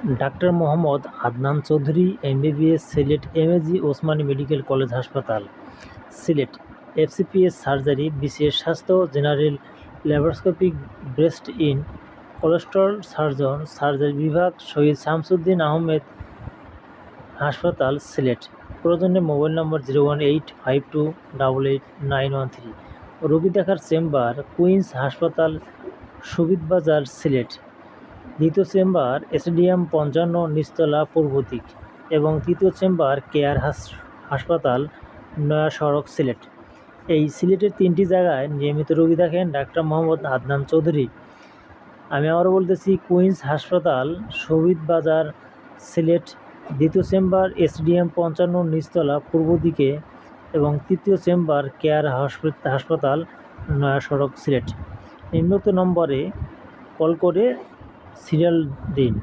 Doctor Mohammad Adnan Chowdhury, MBBS, Sylhet MAG, Osmani medical college হাসপাতাল। Sylhet, FCPS surgery, বিশেষ স্বাস্থ্য, general laparoscopic breast and, colorectal surgeon, surgery বিভাগ, শহীদ শামসুদ্দিন আহমেদ হাসপাতাল, সিলেট। প্রয়োজনে mobile number zero one eight five two double eight nine one three. রোগী দেখার chamber, queen's হাসপাতাল সুবিধবাজার সিলেট। দ্বিতীয় চেম্বার এসডিএম পঞ্চান্ন নিচতলা পূর্ব দিক এবং তৃতীয় চেম্বার কেয়ার হাস- হাসপাতাল নয়া সড়ক সিলেট। এই সিলেটের তিনটি জায়গায় নিয়মিত রোগী দেখেন ডাক্তার মোহাম্মদ আদনান চৌধুরী। আমি আবারও বলতেছি, কুইন্স হাসপাতাল, শহীদ বাজার সিলেট, দ্বিতীয় চেম্বার এসডিএম পঞ্চান্ন নিচতলা পূর্ব দিকে এবং তৃতীয় চেম্বার কেয়ার হাসপাত- হাসপাতাল নয়া সড়ক সিলেট। নিম্নোক্ত নম্বরে কল করে সিরিয়াল দিন।